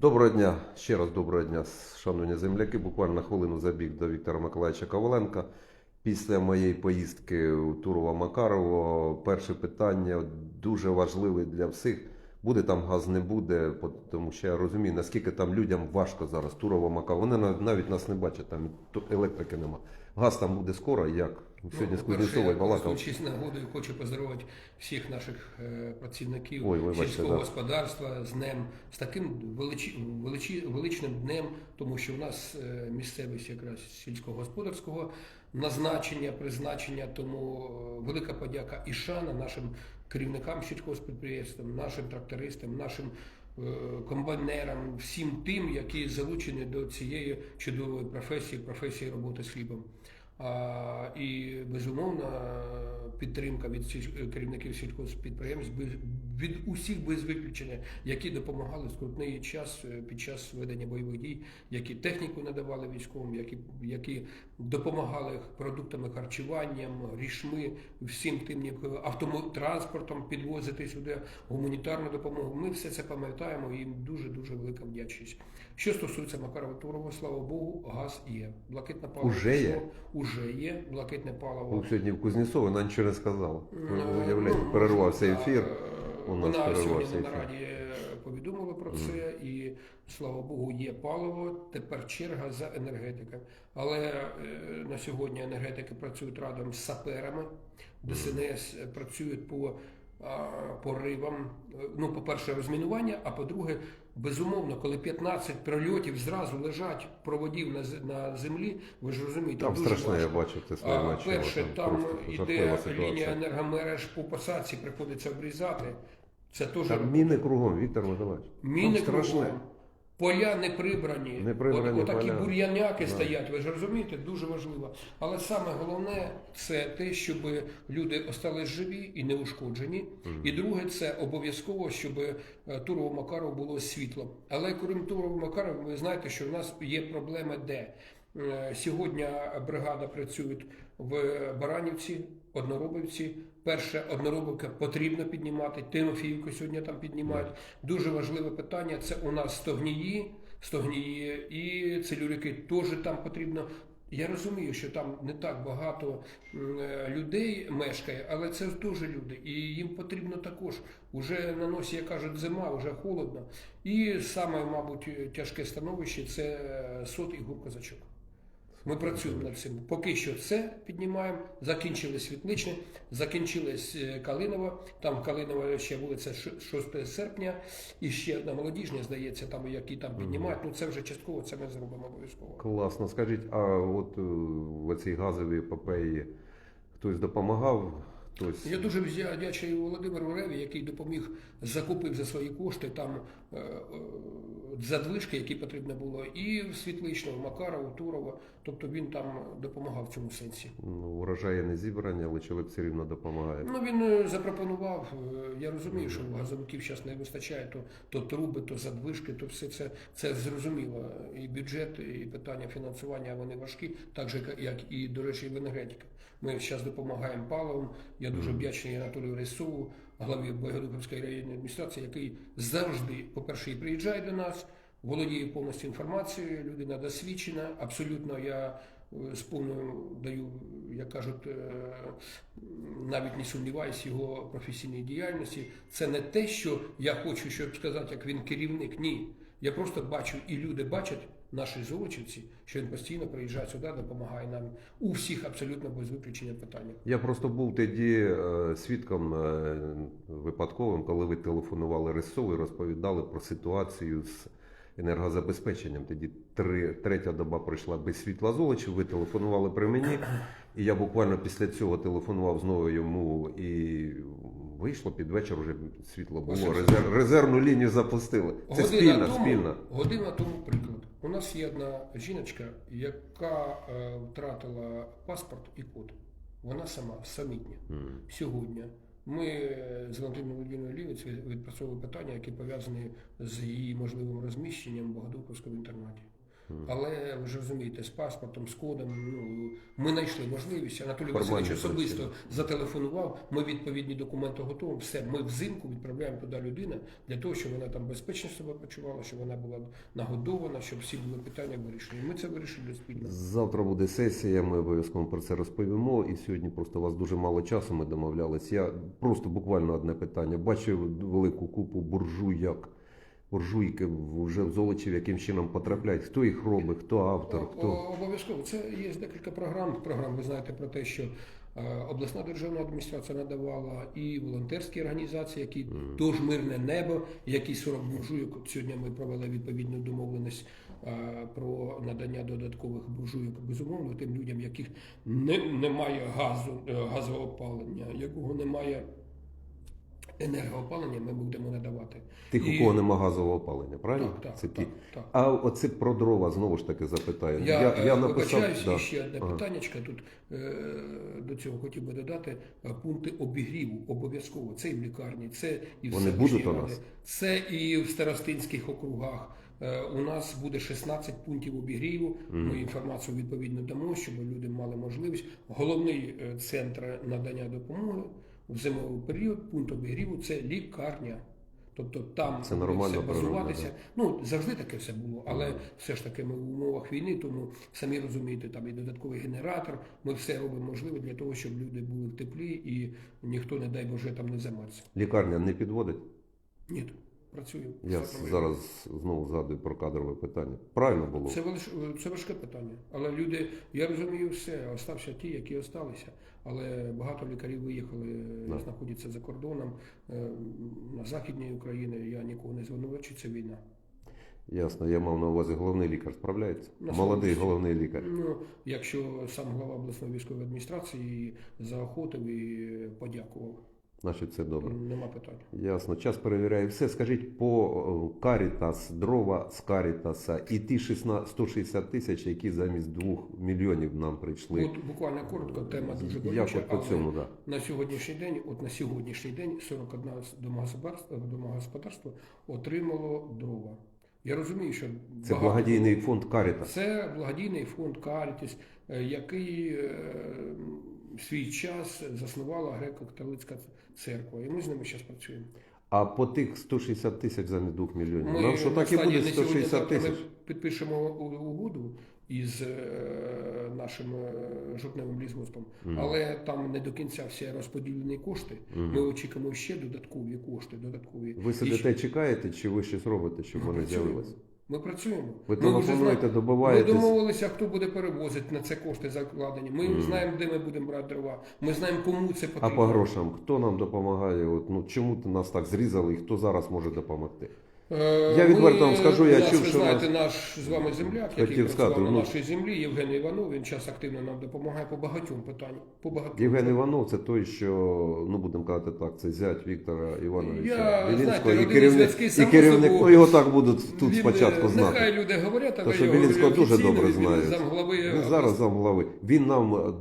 Доброго дня, ще раз доброго дня, шановні земляки. Буквально хвилину забіг до Віктора Миколаївича Коваленка. Після моєї поїздки у Турова Макарово перше питання дуже важливе для всіх. Буде там газ, не буде, тому що я розумію, наскільки там людям важко зараз. Турова Макарово. Вони нав- навіть нас не бачать, там електрики нема. Газ там буде скоро, як? Сьогодні з Ну, Кузнєцовою балакав. користуючись нагодою, хочу поздоровити всіх наших е, працівників Ой, вибачте, сільського да. господарства з днем, з таким величі, величі, величним днем, тому що в нас е, місцевість якраз сільськогосподарського назначення, призначення, тому е, велика подяка і шана нашим керівникам сільськогоспідприємствам, нашим трактористам, нашим комбайнерам, всім тим, які залучені до цієї чудової професії, професії роботи з хлібом. І безумовно підтримка від керівників сільськогоспідприємств без- від усіх без виключення, які допомагали в скрутний час е, під час ведення бойових дій, які техніку надавали військовим, які, які допомагали продуктами харчуванням, рішми, всім тим необхідним, автотранспортом підвозити сюди гуманітарну допомогу. Ми все це пам'ятаємо і їм дуже дуже велика вдячність. Що стосується Макарова Турова, слава Богу, газ є. Блакитне паливо Уже є? пішло, Уже є. Блакитне паливо. Ну, сьогодні в Кузнєцові вона нічого не сказала. Ви Ну, ну, перервався ефір. У нас Вона сьогодні на ефір. нараді е, повідомила про це, і слава Богу, є паливо. Тепер черга за енергетиками. Але е, на сьогодні енергетики працюють разом з саперами. ДСНС працюють по поривам. Ну, по-перше, розмінування, а по-друге, безумовно, коли 15 прильотів зразу лежать проводів на, на землі, ви ж розумієте, Там дуже страшне, я важко. бачив це своє А, бачив. Перше, там іде лінія енергомереж по посадці, приходиться обрізати. Це теж Там міни кругом, Віктор Миколаївич. міни Там кругом. Поля не прибрані, Не прибрані От, отакі поля. бур'яняки Да. стоять, ви ж розумієте, дуже важливо. Але саме головне це те, щоб люди остались живі і не ушкоджені. І друге, це обов'язково, щоб е, Турово Макаров було світло. Але крім Турово Макарова, ви знаєте, що в нас є проблеми де. Е, Сьогодні бригада працює в Баранівці, Одноробівці. Перше одноробівка потрібно піднімати. Тимофіївку сьогодні там піднімають. Дуже важливе питання. Це у нас стогнії, стогнії і целюрики теж там потрібно. Я розумію, що там не так багато е, людей мешкає, але це теж люди, і їм потрібно також. Уже на носі, як кажуть, зима, вже холодно. І саме, мабуть, тяжке становище це сот і гуркозачок. Ми працюємо над цим. Поки що це піднімаємо. Закінчили світличне, закінчилась е, Калинова. Там Калинова ще вулиця Ш- 6 серпня, і ще одна молодіжня, здається, там які там піднімають. Ну це вже частково, це ми зробимо обов'язково. Класно. Скажіть, а от е, в цій газовій епопеї хтось допомагав? Хтось Я дуже вдя- вдячний Володимиру Реві, який допоміг закупив за свої кошти там е, е, задвижки, які потрібно було, і Світличного, Макарова, Турова. Тобто він там допомагав в цьому сенсі. ну, урожаї не зібрані, але чоловік все рівно допомагає. Ну він е, запропонував. Я розумію, що газовиків зараз не вистачає, то, то труби, то задвижки, то все це, це зрозуміло. І бюджет, і питання фінансування вони важкі, так же як і, до речі, і енергетика. Ми зараз допомагаємо паливом. Я дуже вдячний Анатолію Рисову, главі Богодухівської районної адміністрації, який завжди, по-перше, і приїжджає до нас, володіє повністю інформацією, людина досвідчена. Абсолютно я е, з повною даю, як кажуть, е, навіть не сумніваюсь його професійній діяльності. Це не те, що я хочу, щоб сказати, як він керівник. Ні. Я просто бачу, і люди бачать, наші золочівці, що він постійно приїжджає сюди, допомагає нам у всіх абсолютно без виключення питаннях. Я просто був тоді е, свідком е, випадковим, коли ви телефонували Рисову і розповідали про ситуацію з енергозабезпеченням. Тоді три, третя доба пройшла без світла золочів, ви телефонували при мені, і я буквально після цього телефонував знову йому і вийшло під вечір, вже світло було. Резерв, резервну лінію запустили. Це спільна, тому, спільна. Година тому приклад. У нас є одна жіночка, яка е, втратила паспорт і код. Вона сама самітня. М. Сьогодні ми з Валентиною Володимирівною Лівець від- відпрацьовуємо питання, які пов'язані з її можливим розміщенням в Богодуховському інтернаті. Але ви ж розумієте, з паспортом, з кодом, ну ми знайшли можливість. Анатолій Васильович особисто зателефонував. Ми відповідні документи готуємо. Все, ми взимку відправляємо туди людину для того, щоб вона там безпечно себе почувала, щоб вона була нагодована, щоб всі були питання вирішені. Ми це вирішили спільно. Завтра буде сесія, ми обов'язково про це розповімо. І сьогодні просто у вас дуже мало часу. Ми домовлялись. Я просто буквально одне питання. Бачив велику купу буржуйок, буржуйки вже в Золочів, яким чином потрапляють. Хто їх робить, хто автор, хто Обов'язково. Це є декілька програм. Програм ви знаєте про те, що е, обласна державна адміністрація надавала і волонтерські організації, які тож мирне небо, які 40 буржуйок. Сьогодні ми провели відповідну домовленість е, про надання додаткових буржуйок, безумовно, тим людям, яких не, немає газу, е, газового опалення, якого немає енергоопалення, ми будемо надавати. тих, у І- кого нема газового опалення, правильно? Так, так, Це ті. так, так. А оце про дрова знову ж таки запитаю. Я, я, е, написав вибачаюсь, да. і ще одне Ага. питаннячко тут е, до цього хотів би додати. Е, Пункти обігріву обов'язково. Це і в лікарні, це і в Вони селищній будуть у раді, нас? це і в старостинських округах. Е, У нас буде 16 пунктів обігріву. Ми інформацію відповідно дамо, щоб люди мали можливість. Головний е, центр надання допомоги в зимовий період, пункт обігріву це лікарня. Тобто там Це нормально, все базуватися. базуватися. Ну завжди таке все було, але все ж таки ми в умовах війни, тому самі розумієте, там і додатковий генератор. Ми все робимо можливе для того, щоб люди були в теплі і ніхто, не дай Боже, там не замерз. Лікарня не підводить. Ні, працюємо. Я зараз знову згадую про кадрове питання. Правильно було? Це велиш- це важке питання. Але люди, я розумію все, остався ті, які осталися. Але багато лікарів виїхали, Да. знаходяться за кордоном е, на західній Україні. Я нікого не звинувачую, це війна. Ясно, я мав на увазі головний лікар справляється. На Молодий головний лікар. Ну, якщо сам глава обласної військової адміністрації заохотив і подякував, Значить, це добре. нема питань. Ясно, час перевіряє все. Скажіть по Карітас, дрова з Карітаса і ті 16 160 тисяч, які замість 2 мільйонів нам прийшли. От буквально коротко, тема дуже Як от по цьому, да. на сьогоднішній день, от на сьогоднішній день 41 домогосподарство, домогосподарство отримало дрова. Я розумію, що Це багато- благодійний фонд Карітас. Це благодійний фонд Карітіс, е, який е, в свій час заснувала греко-католицька церква. І ми з ними зараз працюємо. А по тих 160 тисяч замість 2 мільйонів. Ми Нам що так і буде не сьогодні, 160 тисяч? Ми підпишемо угоду із е, нашим е, жовтневим лісгоспом, але там не до кінця всі розподілені кошти. Ми очікуємо ще додаткові кошти. Додаткові Ви сидите, чекаєте, чи ви щось робите, щоб Ми вони з'явилися? Ми працюємо. Ви ми телефонуєте, добиваєтесь? Ми домовилися, хто буде перевозити на це кошти закладені. Ми знаємо, де ми будемо брати дрова. Ми знаємо, кому це А по грошам хто нам допомагає? От, ну, чому нас так зрізали і хто зараз може допомогти? Е, Я відверто вам скажу, я чув, ви що знаєте, нас- наш з вами земляк, який працював сказати, на ну- нашій землі, Євген Іванов, він зараз активно нам допомагає по багатьом питанням. По багатьом. Євген Іванов це той, що, ну будемо казати так, це зять Віктора Івановича Білінського і керівник, і керівник, ну його так будуть тут Він, спочатку е, знати. Нехай люди говорять, але що Білінського дуже добре знають. Він зараз замглави. Він нам е,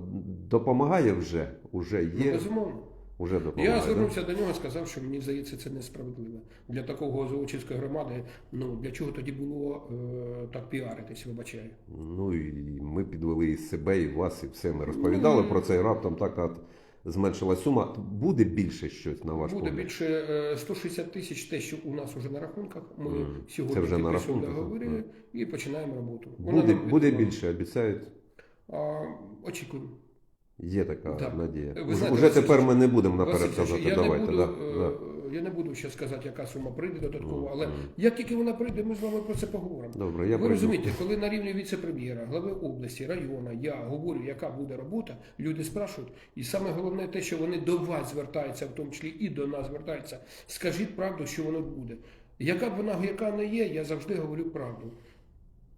допомагає вже, уже Ну, є, безумовно. Уже допомагає. Я звернувся до нього і сказав, що мені здається, це несправедливо. Для такого Золочівської громади, ну для чого тоді було е, так піаритись, вибачаю. Ну і ми підвели і себе, і вас, і все. Ми розповідали Ну, про це, і раптом так от зменшилась сума. Буде більше щось на ваш Буде погляд? більше е, 160 тисяч, те, що у нас вже на рахунках. Ми Мгм. сьогодні Це вже на рахунках, договори мгм. і починаємо роботу. Вона Буде, буде більше, обіцяють. А, очікуємо. Є така Да. надія. Ви Уже, знаєте, уже Василь тепер ми не будемо наперед казати, я давайте. не буду, да, е, да. я не буду ще сказати, яка сума прийде додатково, але Мгм. як тільки вона прийде, ми з вами про це поговоримо. Добре, я Ви прийду. розумієте, коли на рівні віце-прем'єра, глави області, району, я говорю, яка буде робота, люди спрашують. І саме головне те, що вони до вас звертаються, в тому числі і до нас звертаються. Скажіть правду, що воно буде. Яка б вона гірка не є, я завжди говорю правду.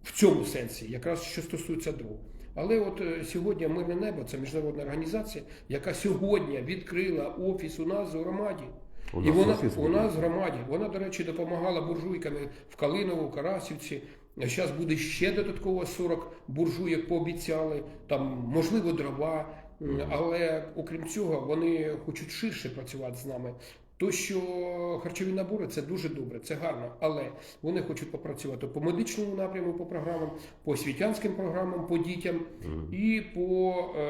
В цьому сенсі, якраз що стосується дров. Але от е, сьогодні Мирне небо це міжнародна організація, яка сьогодні відкрила офіс у нас в громаді. У І вона офіс у нас в громаді. Вона, до речі, допомагала буржуйками в Калиново, Карасівці. Зараз буде ще додатково 40 буржуєк пообіцяли, там можливо дрова. Але окрім цього, вони хочуть ширше працювати з нами. То, що харчові набори це дуже добре, це гарно, але вони хочуть попрацювати по медичному напряму, по програмам, по освітянським програмам, по дітям і по е,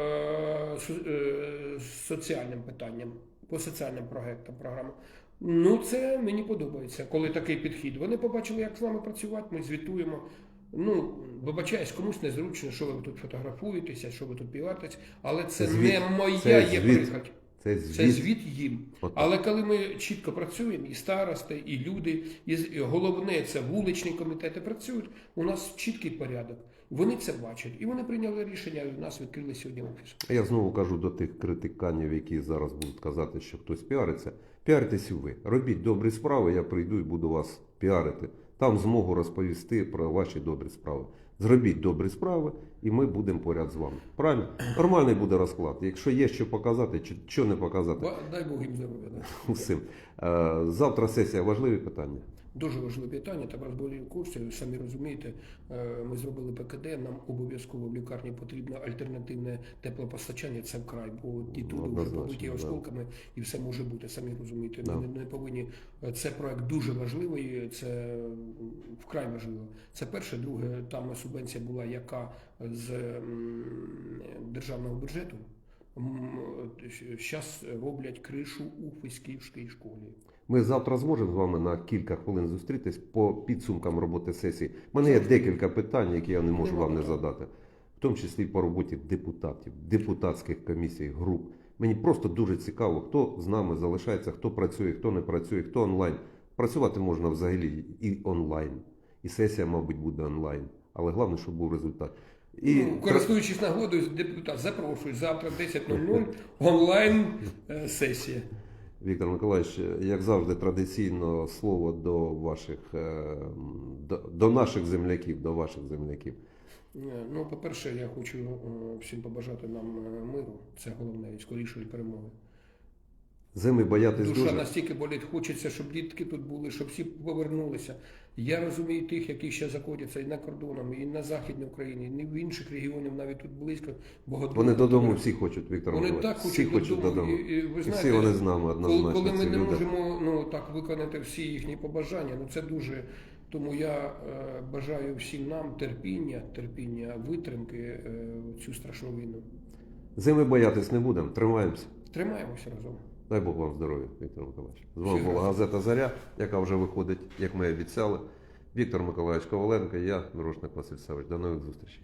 е, соціальним питанням, по соціальним проектам, програмам. Ну, це мені подобається, коли такий підхід. Вони побачили, як з нами працювати, ми звітуємо. Ну, вибачаюсь, комусь незручно, що ви тут фотографуєтеся, що ви тут піватесь, але це, Це звіт. не моя Це є звіт. прихоть. Це Це звіт. звіт їм. От. Але коли ми чітко працюємо, і старости, і люди, і головне це вуличні комітети працюють, у нас чіткий порядок. Вони це бачать. І вони прийняли рішення, і у нас відкрили сьогодні офіс. Я знову кажу до тих критиканів, які зараз будуть казати, що хтось піариться. Піаритесь ви. Робіть добрі справи, я прийду і буду вас піарити. Там змогу розповісти про ваші добрі справи. Зробіть добрі справи, і ми будемо поряд з вами. Правильно? Нормальний буде розклад. Якщо є що показати, чи що не показати, Дай Бог їм здоров'я. Усім. Е, Завтра сесія важливі питання. Дуже важливе питання, там розболі в курсі, самі розумієте, е, ми зробили ПКД, нам обов'язково в лікарні потрібно альтернативне теплопостачання, це вкрай, бо ті туди вже Однозначно, побиті осколками і все може бути, самі розумієте. Ми не, повинні, е, це проект дуже важливий, це вкрай важливо. Це перше, друге, там субвенція була яка з державного бюджету. Зараз роблять кришу у Фейськівській школі. Ми завтра зможемо з вами на кілька хвилин зустрітись по підсумкам роботи сесії. У мене є декілька питань, які я не можу вам не задати, в тому числі по роботі депутатів, депутатських комісій, груп. Мені просто дуже цікаво, хто з нами залишається, хто працює, хто не працює, хто онлайн. Працювати можна взагалі і онлайн. І сесія, мабуть, буде онлайн. Але головне, щоб був результат. І ну, користуючись нагодою, депутат, запрошую завтра 10.00 онлайн е, сесія. Віктор Миколаївич, як завжди, традиційно слово до ваших е, до, до наших земляків, до ваших земляків. Е, Ну, по-перше, я хочу е, всім побажати нам миру. Це головне і скорішої перемоги. Зими боятись Душа дуже. настільки болить, хочеться, щоб дітки тут були, щоб всі повернулися. Я розумію тих, які ще знаходяться і на кордонах, і на Західній Україні, і в інших регіонах, навіть тут близько. Богодухів. Вони додому всі хочуть, Віктор Вони Миколаївич. так всі хочуть хочуть додому. додому. І, і, ви знаєте, всі вони з нами коли, однозначно. коли ми ці не люди. можемо ну, так виконати всі їхні побажання, ну це дуже. Тому я е, бажаю всім нам терпіння, терпіння, витримки е, цю страшну війну. Зими боятись не будемо, тримаємося. Тримаємося разом. Дай Бог вам здоров'я, Віктор Миколаївич. З вами була газета Заря, яка вже виходить, як ми обіцяли. Віктор Миколаївич Коваленко, я, Мирошник Василь Савич. До нових зустрічей.